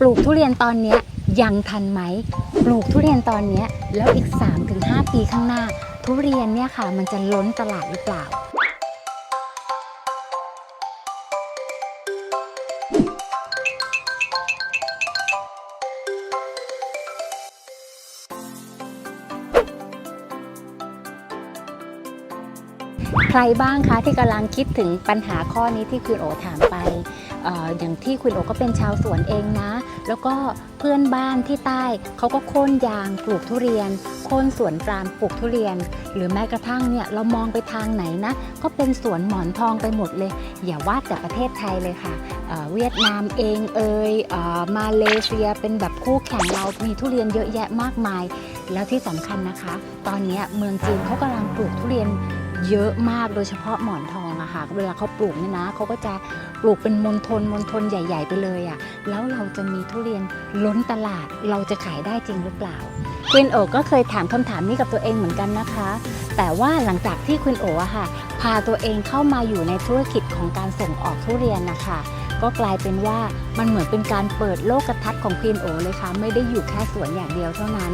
ปลูกทุเรียนตอนนี้ยังทันไหม ปลูกทุเรียนตอนนี้แล้วอีก 3-5 ปีข้างหน้า ทุเรียนเนี่ยค่ะ มันจะล้นตลาดหรือเปล่าใครบ้างคะที่กำลังคิดถึงปัญหาข้อนี้ที่คุณโอถามไป อย่างที่คุณโอก็เป็นชาวสวนเองนะ แล้วก็เพื่อนบ้านที่ใต้เขาก็โค่นยางปลูกทุเรียน โค่นสวนปาล์มปลูกทุเรียน หรือแม้กระทั่งเนี่ยเรามองไปทางไหนนะ ก็เป็นสวนหมอนทองไปหมดเลย อย่าว่าแต่ประเทศไทยเลยค่ะเวียดนามเองเอยเออมาเลเซียเป็นแบบคู่แข่งเรามีทุเรียนเยอะแยะมากมาย แล้วที่สำคัญนะคะ ตอนนี้เมืองจีนเขากำลังปลูกทุเรียนเยอะมากโดยเฉพาะหมอนทอง ค่ะเวลาเขาปลูกเนี่ยนะเขาก็จะปลูกเป็นมณฑลมณฑลใหญ่ ๆ ไปเลยอะแล้วเราจะมีทุเรียนล้นตลาดเราจะขายได้จริงหรือเปล่าคุณโอก็เคยถามคำถามนี้กับตัวเองเหมือนกันนะคะ แต่ว่าหลังจากที่คุณโออะค่ะ พาตัวเองเข้ามาอยู่ในธุรกิจของการส่งออกทุเรียนนะคะ ก็กลายเป็นว่ามันเหมือนเป็นการเปิดโลกทัศน์ของควินโอเลยค่ะ ไม่ได้อยู่แค่สวนอย่างเดียวเท่านั้น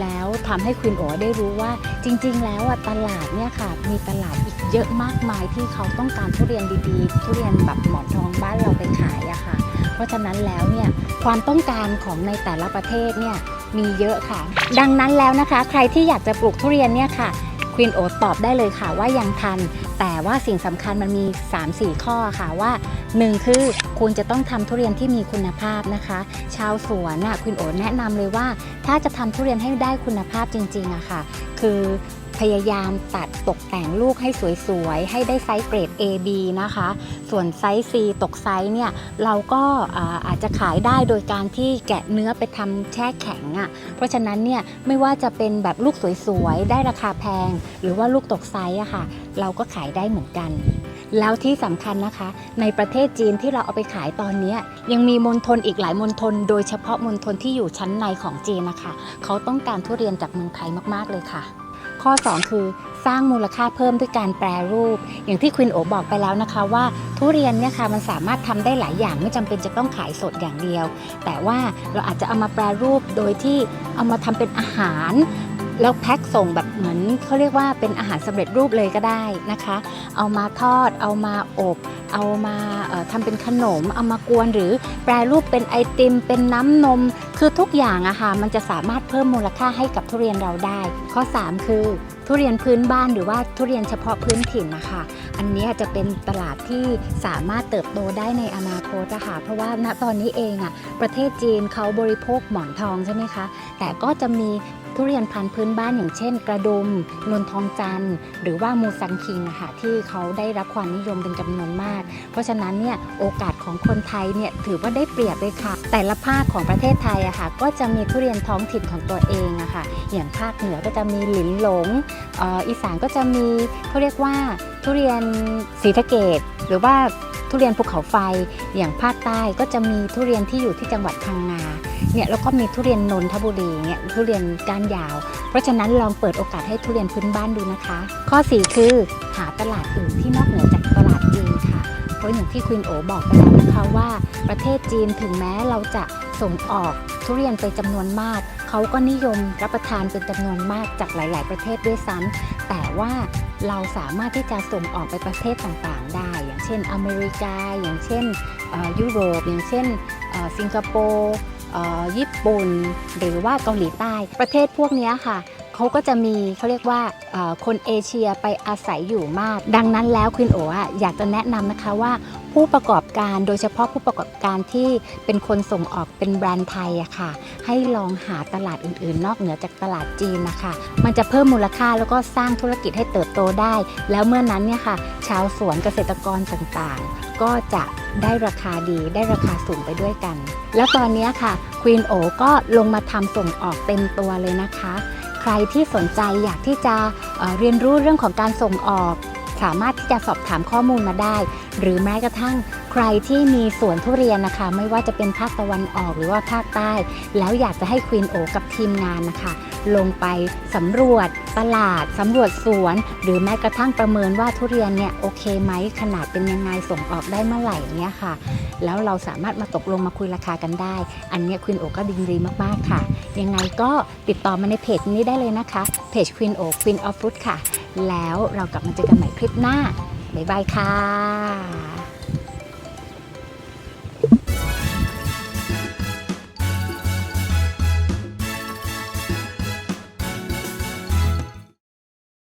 แล้วทำให้ควินโอได้รู้ว่าจริง ๆ แล้วตลาดเนี่ยค่ะมีตลาดอีกเยอะมากมายที่เขาต้องการทุเรียนดีๆ ทุเรียนแบบหมอนทองบ้านเราไปขายอะค่ะ เพราะฉะนั้นแล้วเนี่ยความต้องการของในแต่ละประเทศเนี่ยมีเยอะค่ะ ดังนั้นแล้วนะคะ ใครที่อยากจะปลูกทุเรียนเนี่ยค่ะ ควีนโอตอบได้เลยค่ะว่ายังทัน แต่ว่าสิ่งสำคัญมันมี 3-4 ข้อค่ะว่า 1 คือคุณจะต้องทำทุเรียนที่มีคุณภาพนะคะ ชาวสวนน่ะคุณโอแนะนำเลยว่า ถ้าจะทำทุเรียนให้ได้คุณภาพจริงๆอะค่ะ คือ พยายามตัดตกแต่งลูกให้สวยๆ ให้ได้ไซส์เกรด A B นะคะ ส่วนไซส์ C ตกไซส์เนี่ยเราก็อาจจะขายได้โดยการที่แกะเนื้อไปทำแช่แข็งอะ่ะ เพราะฉะนั้นเนี่ยไม่ว่าจะเป็นแบบลูกสวยๆ ได้ราคาแพง หรือว่าลูกตกไซส์อะค่ะ เราก็ขายได้เหมือนกันแล้วที่สำคัญนะคะ ในประเทศจีนที่เราเอาไปขายตอนนี้ยังมีมณฑลอีกหลายมณฑลโดยเฉพาะมณฑลที่อยู่ชั้นในของจีนนะคะ เขาต้องการทุเรียนจากเมืองไทยมาก ๆ เลยค่ะ ข้อ 2 คือสร้างมูลค่าเพิ่มด้วยการแปรรูป อย่างที่ควินโอบอกไปแล้วนะคะว่าทุเรียนเนี่ยค่ะมันสามารถทำได้หลายอย่างไม่จำเป็นจะต้องขายสดอย่างเดียว แต่ว่าเราอาจจะเอามาแปรรูปโดยที่เอามาทำเป็นอาหารแล้วแพ็คส่งแบบเหมือนเขาเรียกว่าเป็นอาหารสำเร็จรูปเลยก็ได้นะคะ เอามาทอด เอามาอบ เอามาเอ่อทำเป็นขนมเอามากวนหรือแปรรูปเป็นไอติม เป็นน้ำนม คือทุกอย่างอะค่ะมันจะสามารถเพิ่มมูลค่าให้กับทุเรียนเราได้ ข้อ 3 คือทุเรียนพื้นบ้านหรือว่าทุเรียนเฉพาะพื้นถิ่นนะคะ อันนี้จะเป็นตลาดที่สามารถเติบโตได้ในอนาคตนะคะเพราะว่าณตอนนี้เองอะประเทศจีนเขาบริโภคหมอนทองใช่ไหมคะ แต่ก็จะมีทุเรียนพันธุ์พื้นบ้านอย่างเช่น กระดุมนนทองจันทร์หรือว่ามูซังคิงอะค่ะที่เขาได้รับความนิยมเป็นจำนวนมาก เพราะฉะนั้นเนี่ยโอกาสของคนไทยเนี่ยถือว่าได้เปรียบเลยค่ะ แต่ละภาคของประเทศไทยอะค่ะก็จะมีทุเรียนท้องถิ่นของตัวเองอะค่ะอย่างภาคเหนือก็จะมีหลินหลงอออีสานก็จะมีเขาเรียกว่า ทุเรียนศรีสะเกดหรือว่าทุเรียนภูเขาไฟอย่างภาคใต้ก็จะมีทุเรียนที่อยู่ที่จังหวัดพังงาเนี่ยแล้วก็มีทุเรียนนนทบุรีเนี่ยทุเรียนก้านยาว เพราะฉะนั้นลองเปิดโอกาสให้ทุเรียนพื้นบ้านดูนะคะ ข้อ 4 คือหาตลาดอื่นที่นอกเหนือจากตลาดจีนค่ะเพราะอย่างที่ควินโอบอกไปแล้วนะคะว่า ประเทศจีนถึงแม้เราจะส่งออกทุเรียนไปจำนวนมาก เขาก็นิยมรับประทานเป็นจำนวนมากจากหลาย ๆ ประเทศด้วยซ้ำแต่ว่าเราสามารถที่จะส่งออกไปประเทศต่าง ๆ ได้ อย่างเช่นอเมริกา อย่างเช่นยุโรป อย่างเช่นสิงคโปร์ญี่ปุ่น หรือว่าเกาหลีใต้ ประเทศพวกนี้ค่ะเขาก็จะมีเขาเรียกว่าคนเอเชียไปอาศัยอยู่มาก ดังนั้นแล้วควินโออะอยากจะแนะนำนะคะว่า ผู้ประกอบการโดยเฉพาะผู้ประกอบการที่เป็นคนส่งออกเป็นแบรนด์ไทยอะค่ะ ให้ลองหาตลาดอื่นๆ นอกเหนือจากตลาดจีนนะคะ มันจะเพิ่มมูลค่าแล้วก็สร้างธุรกิจให้เติบโตได้ แล้วเมื่อนั้นเนี่ยค่ะ ชาวสวนเกษตรกรต่างๆ ก็จะได้ราคาดีได้ราคาสูงไปด้วยกัน แล้วตอนนี้ค่ะควีนโอก็ลงมาทำส่งออกเต็มตัวเลยนะคะ ใครที่สนใจอยากที่จะเเรียนรู้เรื่องของการส่งออก สามารถที่จะสอบถามข้อมูลมาได้ หรือแม้กระทั่งใครที่มีสวนทุเรียนนะคะ ไม่ว่าจะเป็นภาคตะวันออกหรือว่าภาคใต้ แล้วอยากจะให้ควีนโอกับทีมงานนะคะ ลงไปสำรวจตลาดสำรวจสวน หรือแม้กระทั่งประเมินว่าทุเรียนเนี่ยโอเคไหมขนาดเป็นยังไงส่งออกได้เมื่อไหร่เนี่ยค่ะ แล้วเราสามารถมาตกลงมาคุยราคากันได้ อันนี้ควีนโอก็ดีดีมากๆค่ะ ยังไงก็ติดต่อมาในเพจนี้ได้เลยนะคะเพจ Queen O Queen of Fruit ค่ะ แล้วเรากลับมาเจอกันใหม่คลิปหน้าบ๊ายบายค่ะ